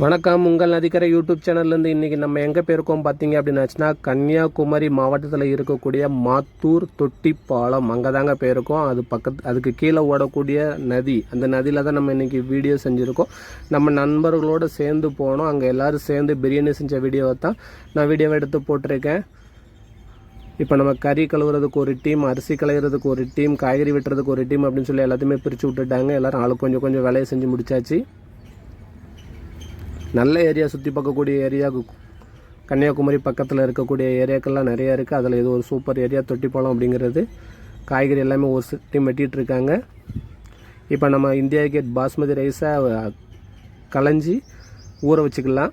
வணக்கம். உங்கள் நதிக்கரை யூடியூப் சேனல்லேருந்து இன்றைக்கி நம்ம எங்கே போயிருக்கோம் பார்த்தீங்க அப்படின்னாச்சுன்னா கன்னியாகுமரி மாவட்டத்தில் இருக்கக்கூடிய மாத்தூர் தொட்டிப்பாலம் அங்கே தாங்க போயிருக்கோம். அது பக்கத்து அதுக்கு கீழே ஓடக்கூடிய நதி அந்த நதியில் தான் நம்ம இன்றைக்கி வீடியோ செஞ்சுருக்கோம். நம்ம நண்பர்களோடு சேர்ந்து போனோம். அங்கே எல்லோரும் சேர்ந்து பிரியாணி செஞ்ச வீடியோவை தான் நான் வீடியோவை எடுத்து போட்டிருக்கேன். இப்போ நம்ம கறி கழுவுறதுக்கு ஒரு டீம் அரிசி களையிறதுக்கு ஒரு டீம் காய்கறி வெட்டுறதுக்கு ஒரு டீம் அப்படின்னு சொல்லி எல்லாத்தையுமே பிரித்து விட்டுட்டாங்க. எல்லோரும் ஆளுக்கு கொஞ்சம் கொஞ்சம் வேலையை செஞ்சு முடிச்சாச்சு. நல்ல ஏரியா சுற்றி பார்க்கக்கூடிய ஏரியா கன்னியாகுமரி பக்கத்தில் இருக்கக்கூடிய ஏரியாக்கள்லாம் நிறையா இருக்குது அதில் இது ஒரு சூப்பர் ஏரியா தொட்டிப்பாலம் அப்படிங்கிறது காய்கறி எல்லாமே ஒரு சுற்றி வெட்டிகிட்டு இருக்காங்க. இப்போ நம்ம இந்தியா கேட் பாஸ்மதி ரைஸை களைஞ்சி ஊற வச்சுக்கலாம்.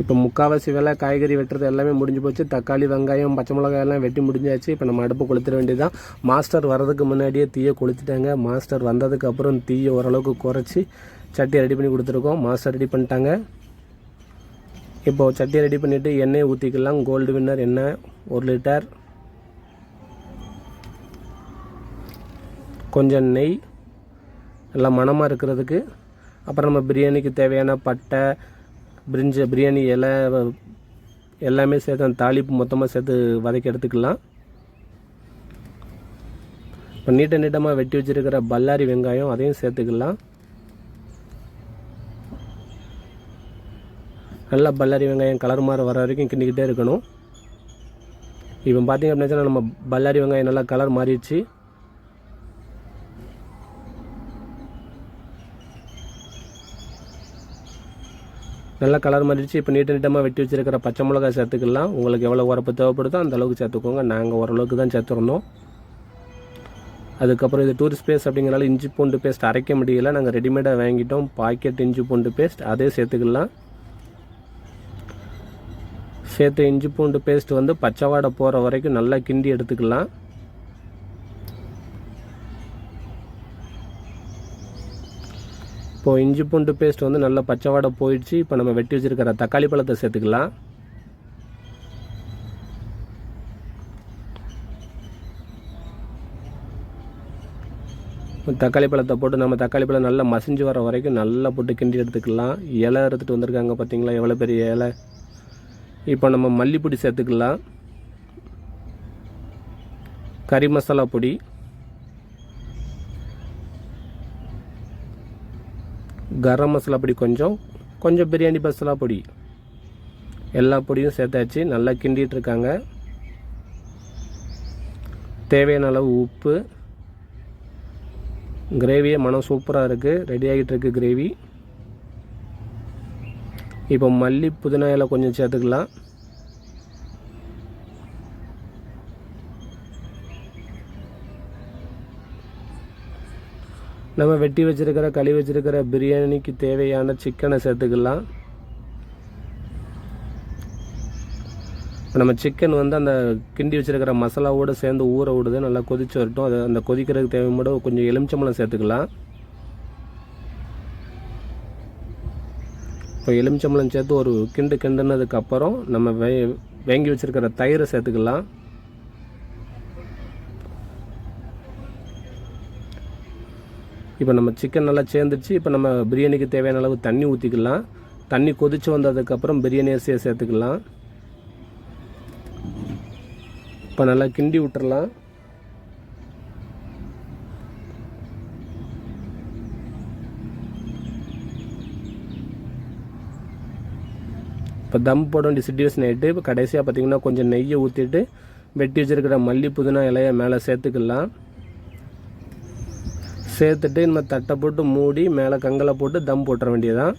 இப்போ முக்கால்வாசி வேலை காய்கறி வெட்டுறது எல்லாமே முடிஞ்சு போச்சு. தக்காளி வெங்காயம் பச்சை மிளகாய் எல்லாம் வெட்டி முடிஞ்சாச்சு. இப்போ நம்ம அடுப்பு கொளுத்திட வேண்டியதான் மாஸ்டர் வர்றதுக்கு முன்னாடியே தீயை கொளுத்திட்டாங்க. மாஸ்டர் வந்ததுக்கப்புறம் தீயை ஓரளவுக்கு குறைச்சி சட்டியை ரெடி பண்ணி கொடுத்துருக்கோம். மாஸ்டர் ரெடி பண்ணிட்டாங்க. இப்போது சட்டியை ரெடி பண்ணிவிட்டு எண்ணெயை ஊற்றிக்கலாம் கோல்டு வின்னர் எண்ணெய் ஒரு லிட்டர் கொஞ்சம் நெய். எல்லாம் மணமாக இருக்கிறதுக்கு. அப்புறம் நம்ம பிரியாணிக்கு தேவையான பட்டை பிரிஞ்ச பிரியாணி இலை எல்லாமே சேர்த்து அந்த தாளிப்பு மொத்தமாக சேர்த்து வதக்கி எடுத்துக்கலாம். இப்போ நீட்ட நீட்டமாக வெட்டி வச்சுருக்கிற பல்லாரி வெங்காயம் அதையும் சேர்த்துக்கலாம். நல்லா பல்லாரி வெங்காயம் கலர் மாற வர வரைக்கும் கிண்டிக்கிட்டே இருக்கணும். இப்போ பார்த்திங்க அப்படின்னா நம்ம பல்லாரி வெங்காயம் நல்லா கலர் மாறிடுச்சு. நல்லா கலர் மாறிடுச்சு. இப்போ நீட்ட நீட்டமாக வெட்டி வச்சிருக்கிற பச்சை மிளகாய் சேர்த்துக்கலாம் உங்களுக்கு எவ்வளோ உரப்பு தேவைப்படுதோ அந்த அளவுக்கு சேர்த்துக்கோங்க. நாங்கள் ஓரளவுக்கு தான் சேர்த்துருந்தோம். அதுக்கப்புறம் இது டூரிஸ்ட் பேஸ்ட் அப்படிங்கிறனால இஞ்சி பூண்டு பேஸ்ட் அரைக்க முடியல. நாங்கள் ரெடிமேடாக வாங்கிட்டோம். பாக்கெட் இஞ்சி பூண்டு பேஸ்ட் அதே சேர்த்துக்கலாம். சேர்த்து இஞ்சி பூண்டு பேஸ்ட் வந்து பச்சைவாடை போகிற வரைக்கும் நல்லா கிண்டி எடுத்துக்கலாம். இப்போது இஞ்சி பூண்டு பேஸ்ட் வந்து நல்லா பச்சை வாடை போயிடுச்சு. இப்போ நம்ம வெட்டி வச்சுருக்கிற தக்காளி பழத்தை சேர்த்துக்கலாம். தக்காளி பழத்தை போட்டு நம்ம தக்காளி பழம் நல்லா மசிஞ்சு வர வரைக்கும் நல்லா போட்டு கிண்டி எடுத்துக்கலாம். இலை எடுத்துகிட்டு வந்திருக்காங்க பார்த்தீங்களா? எவ்வளோ பெரிய இலை? இப்போ நம்ம மல்லிப்பொடி சேர்த்துக்கலாம். கறி மசாலா பொடி. கரம் மசாலா பொடி கொஞ்சம் கொஞ்சம் பிரியாணி மசாலா பொடி. எல்லா பொடியும் சேர்த்தாச்சு நல்லா கிண்டிகிட்டு இருக்காங்க. தேவையான அளவு உப்பு. கிரேவியே மனம் சூப்பராக இருக்குது ரெடி ஆகிட்டு இருக்குது கிரேவி இப்போ மல்லி புதினா இலை கொஞ்சம் சேர்த்துக்கலாம். நம்ம வெட்டி வச்சுருக்கிற களி வச்சுருக்கிற பிரியாணிக்கு தேவையான சிக்கனை சேர்த்துக்கலாம். இப்போ நம்ம சிக்கன் வந்து அந்த கிண்டி வச்சுருக்கிற மசாலாவோடு சேர்ந்து ஊற விடுது நல்லா கொதிச்சு வரட்டும். அது அந்த கொதிக்கிறதுக்கு தேவையோட கொஞ்சம் எலுமிச்சம்பழம் சேர்த்துக்கலாம். இப்போ எலுமிச்சம்பழம் சேர்த்து ஒரு கிண்டு கிண்டுனதுக்கப்புறம் நம்ம வே வேங்கி வச்சுருக்கிற தயிரை சேர்த்துக்கலாம். இப்போ நம்ம சிக்கன் நல்லா சேர்ந்துச்சு. இப்போ நம்ம பிரியாணிக்கு தேவையான அளவு தண்ணி ஊற்றிக்கலாம் தண்ணி கொதித்து வந்ததுக்கப்புறம் பிரியாணி அரிசியை சேர்த்துக்கலாம். இப்போ நல்லா கிண்டி விட்டுறலாம். இப்போ தம் போட வேண்டிய சிட்டுவேஷன் ஆகிட்டு இப்போ கடைசியாக பார்த்திங்கன்னா கொஞ்சம் நெய்யை ஊற்றிட்டு வெட்டி வச்சுருக்கிற மல்லி புதினா இலையை மேலே சேர்த்துக்கலாம். சேர்த்துட்டு நம்ம தட்டை போட்டு மூடி மேலே கங்கலை போட்டு தம் போட்டுற வேண்டியதான்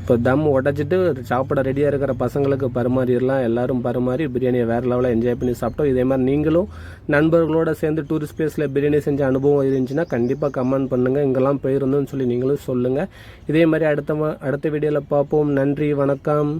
இப்போ தம் உடச்சிட்டு சாப்பிட ரெடியாக இருக்கிற பசங்களுக்கு பரிமாறிடலாம். எல்லோரும் பரிமாறி பிரியாணியை வேறு லெவலில் என்ஜாய் பண்ணி சாப்பிட்டோம். இதே மாதிரி நீங்களும் நண்பர்களோட சேர்ந்து டூரிஸ்ட் பிளேஸில் பிரியாணி செஞ்ச அனுபவம் இருந்துச்சுன்னா கண்டிப்பாக கமெண்ட் பண்ணுங்கள் இங்கெல்லாம் போயிருந்தோம்னு சொல்லி நீங்களும் சொல்லுங்கள் இதே மாதிரி அடுத்த அடுத்த வீடியோவில் பார்ப்போம். நன்றி வணக்கம்.